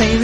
รุ่